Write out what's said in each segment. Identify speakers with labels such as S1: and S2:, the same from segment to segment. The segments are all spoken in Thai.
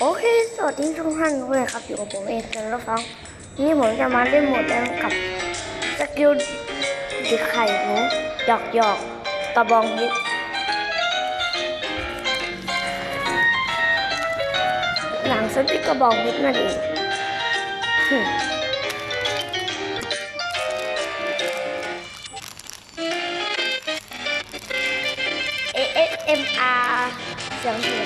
S1: โอเค สวัสดีทุกท่านด้วยครับ อยู่กับผมเองเซนแล้วฟังนี่ผมจะมาเล่นหมดแรงกับสกิลดิไข่หนูหยอกหยอกตะบองฮิตหนังสติ๊กกระบองฮิตนั่นเองหึ ASMR เสียงหูขนมอันนี้คือ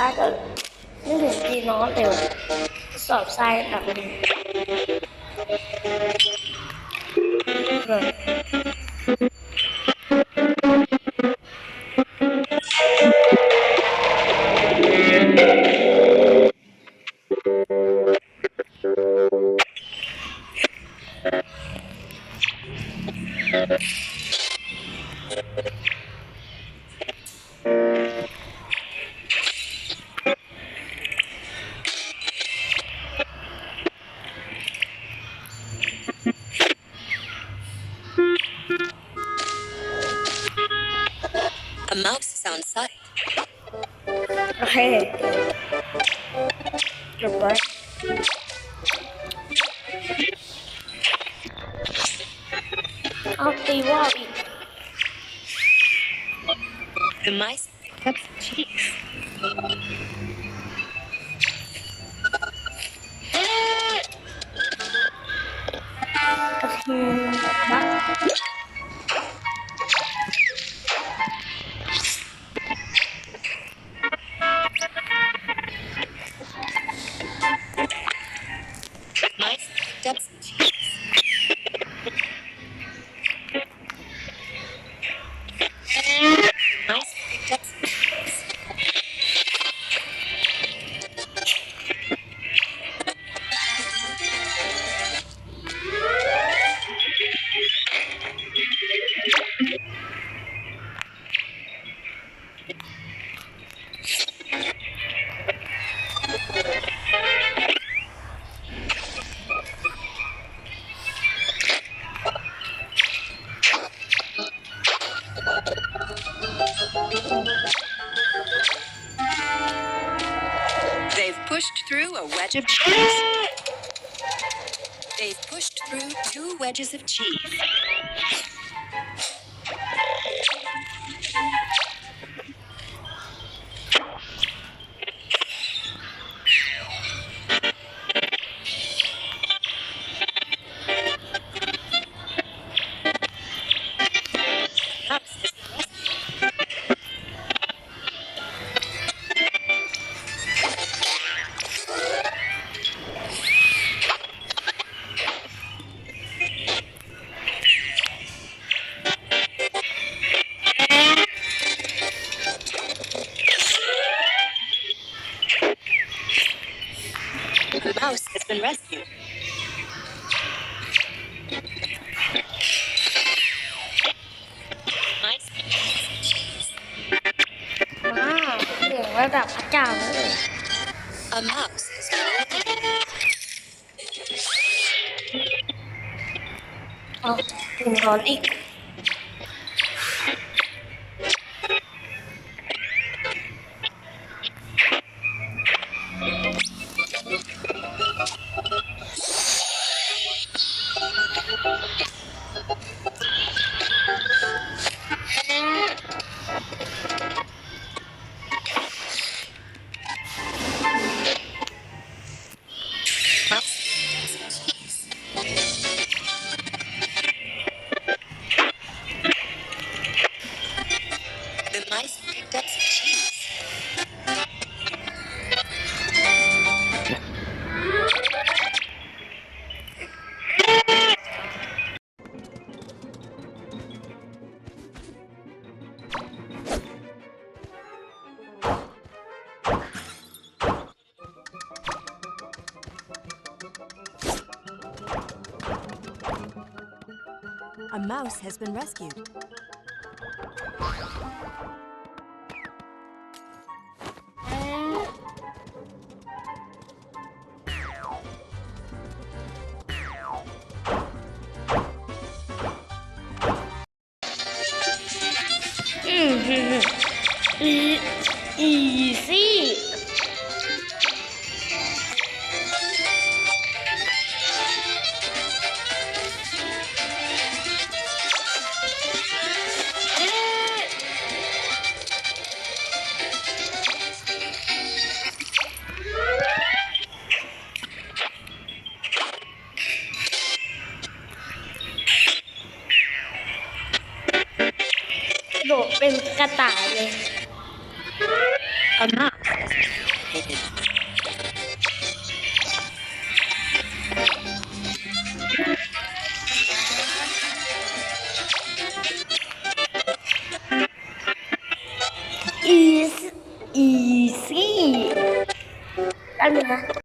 S1: sai được những đề thi nó đều sọt sai đặc biệt rồi Thank
S2: you. mouse is on site.
S1: Okay. Goodbye. I'll be worried.
S2: The mice that's cheese. Okay. A wedge of cheese. They've pushed through two wedges of cheese.
S1: on 8.
S2: A mouse has been rescued.
S1: Mm-hmm. อื โดดเป็นกระต่ายเลย
S2: A mouse has been located.
S1: อีสอีซี่อันนี้นะ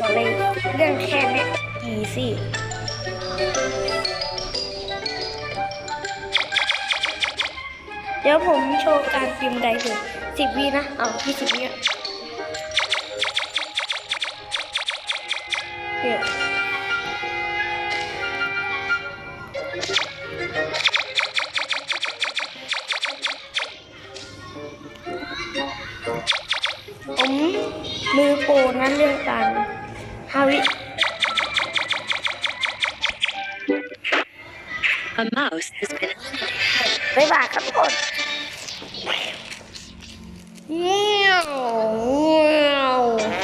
S1: บอกเลยเรื่องแค่เนี้อีซี่เดี๋ยวผมโชว์การพิมพ์ไดเถึงสิบวินะ เอายี่สิบวิ งั้นเรียกกันฮาวิ
S2: A mouse has been
S1: บ๊ายบายครับทุกคนว้ยว